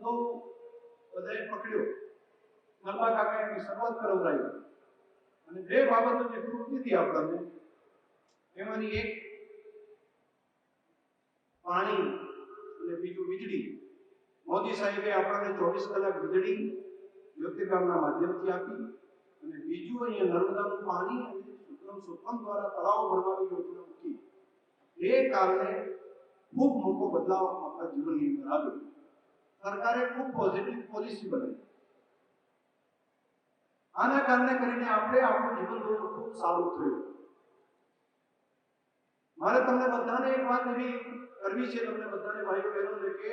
ધંધો બધાએ પકડ્યો. ગરબા કાકા એની શરૂઆત કરાવડાવી. અને બે બાબતો જે ગ્રુપ દીધી આપણને, એમાંની એક પાણી અને બીજું વીજળી. મોદી સાહેબે આપણને ચોવીસ કલાક વીજળી જ્યોતિર્ગામના માધ્યમથી આપી અને બીજું અહીંયા નર્મદાનું પાણી અને સુક્રમ સુક્રમ દ્વારા તળાવ ભરવાની યોજના મૂકી. એ કારણે ખૂબ મોટો બદલાવ આપણા જીવનની અંદર આવ્યો. સરકારે ખૂબ પોઝિટિવ પોલિસી બનાવી. આના કારણે કરીને આપણે આપણું જીવન ખૂબ સારું થયું. મારે તમને બધાને એક વાત એવી કરવી છે, તમને બધાને ભાઈઓ બહેનોને, કે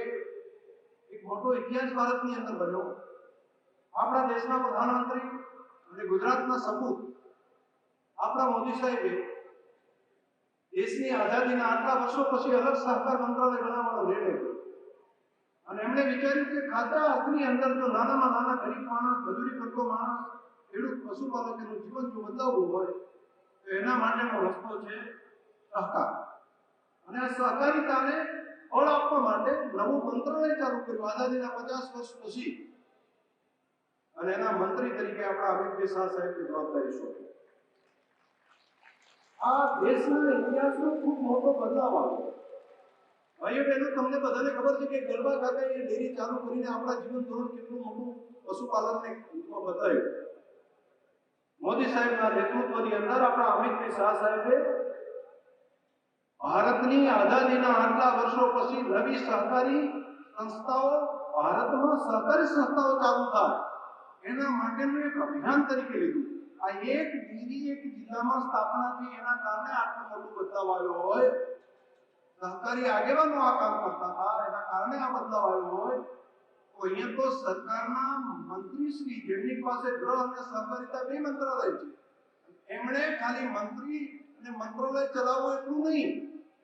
એક મોટો ઇતિહાસ ભારતની અંદર બન્યો. આપણા દેશના પ્રધાનમંત્રી અને ગુજરાતના સપૂત આપણા મોદી સાહેબે દેશની આઝાદીના આટલા વર્ષો પછી અલગ સહકાર મંત્રાલય બનાવવાનો નિર્ણય કર્યો. અને એમણે વિચાર્યું કે ખાતા હાથની અંદર જો નાનામાં નાના ગરીબ માણસ, મજૂરી કરતો માણસ, ખેડૂત પશુપાલક એનું જીવન જો બદલાવવું હોય, તો એના માટેનો રસ્તો છે સહકાર. અને આ સહકારિતાને ફળ આપવા માટે નવું મંત્રાલય ચાલુ કર્યું આઝાદીના પચાસ વર્ષ પછી. અને એના મંત્રી તરીકે આપણા અમિતભાઈ શાહ સાહેબની જવાબદારી સોંપી. આ દેશના ઇતિહાસનો ખૂબ મોટો બદલાવ આવ્યો. બહેનો તમને બધાને ખબર છે કે ગરબા ખાતે એ ડેરી ચાલુ કરીને આપણા જીવન ધોરણ કેટલું મોટું પશુપાલનને બતાવ્યું. મોદી સાહેબના નેતૃત્વની અંદર આપણા અમિતભાઈ શાહ સાહેબે ભારતની આઝાદીના આટલા વર્ષો પછી નવી સહકારી સંસ્થાઓ ભારતમાં સહકારી સંસ્થાઓ ચાલુ થાય. એના માટેનું એક અભિયાન તરીકે લીધું. આ એક ડેરી એક જિલ્લામાં સ્થાપના થઈ એના કારણે આટલું મોટું બદલાવ આવ્યો હોય. સહકારી આગેવાનો આ કામ કરતા હતા. એના કારણે આ બદલાવ આવ્યો હોય. તો અહીંયા તો સરકારના મંત્રી શ્રી જેમની પાસે ગૃહ અને સહકારિતા બે મંત્રાલય છે. એમણે ખાલી મંત્રી અને મંત્રાલય ચલાવવું એટલું નહીં.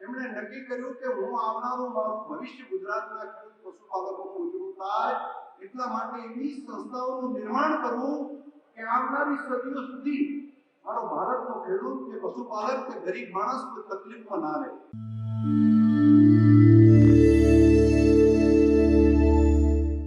એમણે નક્કી કર્યું કે હું આવનારું મારું ભવિષ્ય ગુજરાતના ખેડૂત પશુપાલકોનું ઉજળું થાય. એટલા માટે એવી સંસ્થાઓનું નિર્માણ કરવું કે આવનારી સદીઓ સુધી મારો ભારતનો ખેડૂત કે પશુપાલક કે ગરીબ માણસ કોઈ તકલીફમાં ના રહે. Thank you.